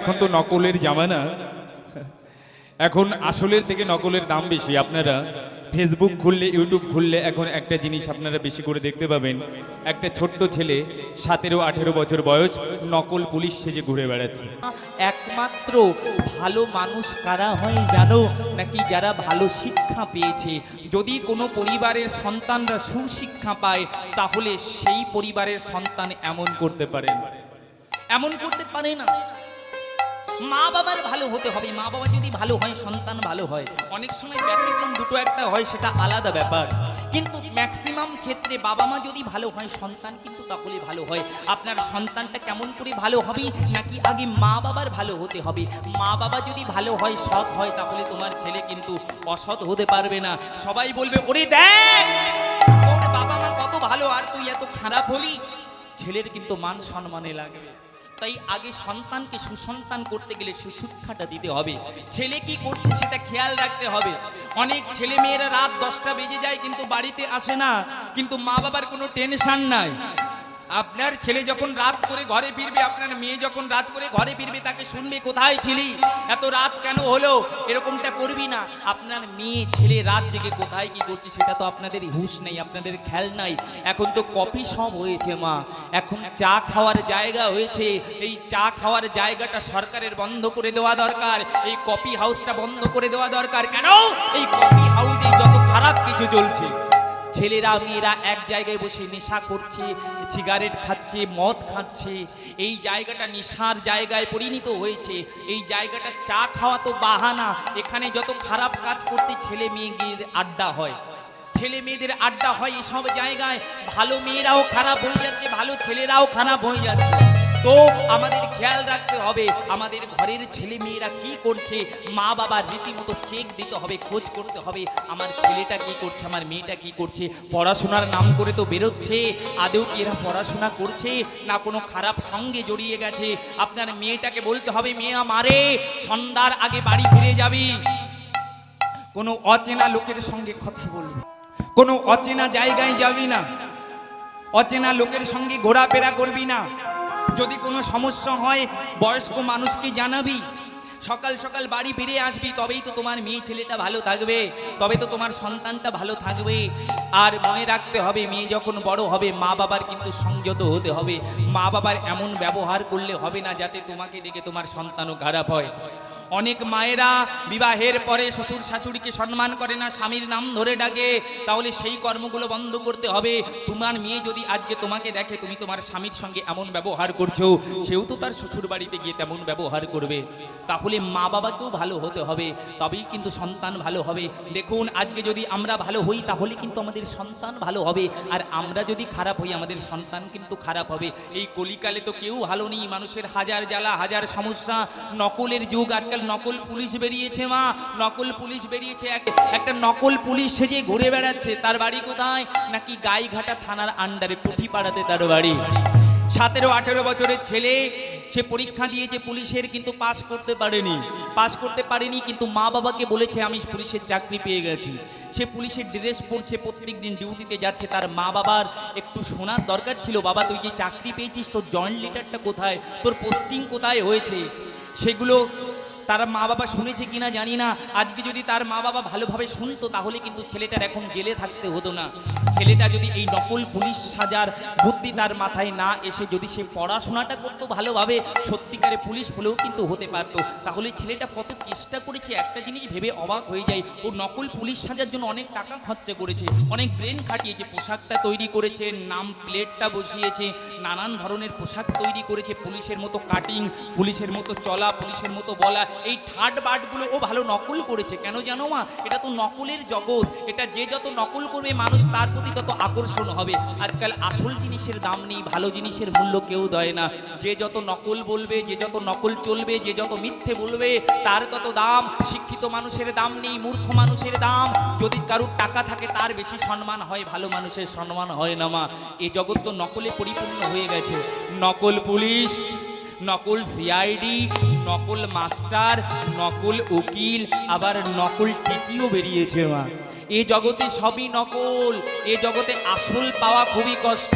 এখন তো নকলের জামানা। এখন আসলের থেকে নকলের দাম বেশি। আপনারা ফেসবুক খুললে ইউটিউব খুললে এখন একটা জিনিস আপনারা বেশি করে দেখতে পাবেন। একটা ছোট্ট ছেলে, সতেরো, আঠেরো বছর বয়স, নকল পুলিশ সেজে ঘুরে বেড়াচ্ছে। একমাত্র ভালো মানুষ কারা হয় জানো? নাকি যারা ভালো শিক্ষা পেয়েছে? যদি কোনো পরিবারের সন্তানরা সুশিক্ষা পায়, তাহলে সেই পরিবারের সন্তান এমন করতে পারেন এমন করতে পারে না। মা বাবার ভালো হতে হবে। মা বাবা যদি ভালো হয়, সন্তান ভালো হয়, অনেক সময় ব্যতিক্রম দুটো একটা হয়, সেটা আলাদা ব্যাপার। কিন্তু ম্যাক্সিমাম ক্ষেত্রে বাবা মা যদি ভালো হয়, সন্তান কিন্তু তাহলে ভালো হয়। আপনার সন্তানটা কেমন করে ভালো হবে, নাকি আগে মা বাবার ভালো হতে হবে? মা বাবা যদি ভালো হয়, সৎ হয়, তাহলে তোমার ছেলে কিন্তু অসৎ হতে পারবে না। সবাই বলবে, ওরে দেখ, তোর বাবা মা কত ভালো, আর তুই এত খারাপ হলি? ছেলের কিন্তু মান সম্মানে লাগবে। তাই আগে সন্তানকে সুসন্তান করতে গেলে সুশিক্ষাটা দিতে হবে। ছেলে কি করছে সেটা খেয়াল রাখতে হবে। অনেক ছেলে মেয়েরা রাত দশটা বেজে যায় কিন্তু বাড়িতে আসে না। কিন্তু মা বাবার কোনো টেনশান নাই। আপনার ছেলে যখন রাত করে ঘরে ফিরবে, আপনার মেয়ে যখন রাত করে ঘরে ফিরবে, তাকে শুনবে, কোথায় ছিলি? এত রাত কেন হলো? এরকমটা করবি না। আপনার মেয়ে, ছেলে রাত জেগে কোথায় কি করছে, সেটা তো আপনাদের হুঁশ নেই, আপনাদের খেয়াল নাই। এখন তো কফি সব হয়েছে, মা। এখন চা খাওয়ার জায়গা হয়েছে। এই চা খাওয়ার জায়গাটা সরকারের বন্ধ করে দেওয়া দরকার। এই কফি হাউসটা বন্ধ করে দেওয়া দরকার। কেন? এই কফি হাউসে যত খারাপ কিছু চলছে। ছেলেরা, মেয়েরা এক জায়গায় বসে নেশা করছে সিগারেট খাচ্ছে, মদ খাচ্ছে। এই জায়গাটা নেশার জায়গায় পরিণত হয়েছে। এই জায়গাটা চা খাওয়া তো বাহানা। এখানে যত খারাপ কাজ করতে ছেলে মেয়েদের আড্ডা হয়। ছেলে মেয়েদের আড্ডা হয় এসব জায়গায়। ভালো মেয়েরাও খারাপ হয়ে যাচ্ছে, ভালো ছেলেরাও খারাপ হয়ে যাচ্ছে। তো আমাদের খেয়াল রাখতে হবে, আমাদের ঘরের ছেলে মেয়েরা কি করছে, মা বাবা রীতিমতো চেক দিতে হবে, খোঁজ করতে হবে, আমার ছেলেটা কি করছে, আমার মেয়েটা কি করছে, পড়াশোনার নাম করে তো বেরোচ্ছে আদেও কি এরা পড়াশোনা করছে, না কোনো খারাপ সঙ্গে জড়িয়ে গেছে, আপনার মেয়েটাকে বলতে হবে, মেয়ে আমারে, সন্ধ্যার আগে বাড়ি ফিরে যাবি। কোনো অচেনা লোকের সঙ্গে কথা বলবি, কোনো অচেনা জায়গায় যাবি না, অচেনা লোকের সঙ্গে ঘোরাফেরা করবি না। যদি কোনো সমস্যা হয়, বয়স্ক মানুষকে জানাবি। সকাল সকাল বাড়ি ফিরে আসবি, তবেই তো তোমার মেয়ে ছেলেটা ভালো থাকবে, তবে তো তোমার সন্তানটা ভালো থাকবে। আর মনে রাখতে হবে, মেয়ে যখন বড় হবে, মা বাবার কিন্তু সংযত হতে হবে। মা বাবার এমন ব্যবহার করলে হবে না, যাতে তোমাকে দেখে তোমার সন্তানও খারাপ হয়। অনেক মায়েরা বিবাহের পরে শ্বশুর শাশুড়িকে সম্মান করে না, স্বামীর নাম ধরে ডাকে, তাহলে সেই কর্মগুলো বন্ধ করতে হবে। তোমার মেয়ে যদি আজকে তোমাকে দেখে, তুমি তোমার স্বামীর সঙ্গে এমন ব্যবহার করছ, সেও তো তার শ্বশুর বাড়িতে গিয়ে তেমন ব্যবহার করবে। তাহলে মা বাবাকেও ভালো হতে হবে, তবেই কিন্তু সন্তান ভালো হবে। দেখুন, আজকে যদি আমরা ভালো হই, তাহলে কিন্তু আমাদের সন্তান ভালো হবে। আর আমরা যদি খারাপ হই, আমাদের সন্তান কিন্তু খারাপ হবে। এই কলিকালে তো কেউ ভালো নেই, মানুষের হাজার জ্বালা, হাজার সমস্যা, নকলের যুগ আজকাল নকল পুলিশ বেরিয়েছে মা, নকল পুলিশ বেরিয়েছে। একটা নকল পুলিশ সেজে ঘুরে বেড়াচ্ছে, তার বাড়ি কোথায়? নাকি গাইঘাটা থানার আন্ডারে পুঁথিপাড়াতে তার বাড়ি? সতেরো, আঠেরো বছরের ছেলে, সে পরীক্ষা দিয়েছে পুলিশের, কিন্তু পাস করতে পারেনি। পাস করতে পারেনি, কিন্তু মা বাবাকে বলেছে, আমি পুলিশের চাকরি পেয়ে গেছি। সে পুলিশের ড্রেস পরছে, প্রত্যেক দিন ডিউটিতে যাচ্ছে, তার মা বাবার একটু শোনার দরকার ছিল, বাবা, তুই যে চাকরি পেয়েছিস, তোর জয়েন্ট লিটারটা কোথায়? তোর পোস্টিং কোথায় হয়েছে? সেগুলো তার মা বাবা শুনেছে কিনা জানি না। আজকে যদি তার মা বাবা ভালোভাবে শুনতো, তাহলে কিন্তু ছেলেটার এখন জেলে থাকতে হতো না। ছেলেটা যদি এই নকল পুলিশ সাজার বুদ্ধি তার মাথায় না এসে যদি সে পড়াশোনাটা করতো ভালোভাবে, সত্যিকারে পুলিশ হলেও কিন্তু হতে পারতো। তাহলে ছেলেটা কত চেষ্টা করেছে, একটা জিনিস ভেবে অবাক হয়ে যায়। ও নকল পুলিশ সাজার জন্য অনেক টাকা খরচা করেছে, অনেক ব্রেন খাটিয়েছে, পোশাকটা তৈরি করেছে, নাম প্লেটটা বসিয়েছে, নানান ধরনের পোশাক তৈরি করেছে, পুলিশের মতো কাটিং, পুলিশের মতো চলা, পুলিশের মতো বলা এই ঠাট বাটগুলো ও ভালো নকল করেছে। কেন জানো মা? এটা তো নকলের জগৎ। এটা যে যত নকল করবে মানুষ, তার প্রতি তত আকর্ষণ হবে। আজকাল আসল জিনিসের দাম নেই, ভালো জিনিসের মূল্য কেউ দেয় না। যে যত নকল বলবে, যে যত নকল চলবে, যে যত মিথ্যে বলবে, তার তত দাম। শিক্ষিত মানুষের দাম নেই, মূর্খ মানুষের দাম। যদি কারুর টাকা থাকে, তার বেশি সম্মান হয়, ভালো মানুষের সম্মান হয় না মা। এ জগৎ তো নকলে পরিপূর্ণ হয়ে গেছে। নকল পুলিশ, নকল সিআইডি নকল মাস্টার, নকল উকিল, আবার নকল টিকিও বেরিয়েছে মা। এ জগতে সবই নকল, এ জগতে আসল পাওয়া খুবই কষ্ট।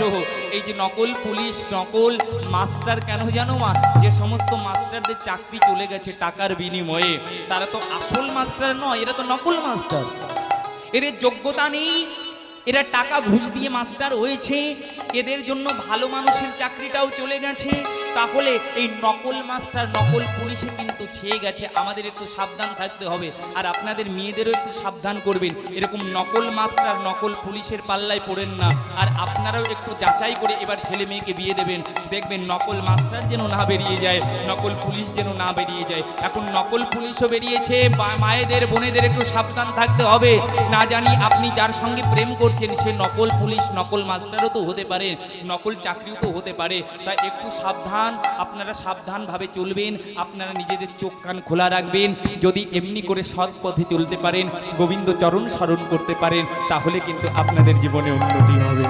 এই যে নকল পুলিশ, নকল মাস্টার কেন জানো মা? যে সমস্ত মাস্টারদের চাকরি চলে গেছে টাকার বিনিময়ে, তারা তো আসল মাস্টার নয়, এরা তো নকল মাস্টার। এদের যোগ্যতা নেই এরা টাকা ঘুষ দিয়ে মাস্টার হয়েছে। এদের জন্য ভালো মানুষের চাকরিটাও চলে গেছে। তাহলে এই নকল মাস্টার, নকল পুলিশে কিন্তু ছেয়ে গেছে। আমাদের একটু সাবধান থাকতে হবে। আর আপনাদের মেয়েদেরও একটু সাবধান করবেন। এরকম নকল মাস্টার, নকল পুলিশের পাল্লায় পড়েন না। আর আপনারাও একটু যাচাই করে এবার ছেলে মেয়েকে বিয়ে দেবেন। দেখবেন নকল মাস্টার যেন না বেরিয়ে যায়, নকল পুলিশ যেন না বেরিয়ে যায়। এখন নকল পুলিশও বেরিয়েছে। মায়েদের, বোনেদের একটু সাবধান থাকতে হবে। না জানি আপনি যার সঙ্গে প্রেম করছেন সে নকল পুলিশ, নকল মাস্টারও তো হতে পারে, নকল চাকরিও তো হতে পারে। তাই একটু সাবধান, আপনারা সাবধানভাবে চলবেন, আপনারা নিজেদের চোখ কান খোলা রাখবেন। যদি এমনি করে সৎ পথে চলতে পারেন গোবিন্দ চরণ স্মরণ করতে পারেন, তাহলে কিন্তু আপনাদের জীবনে উন্নতি হবে।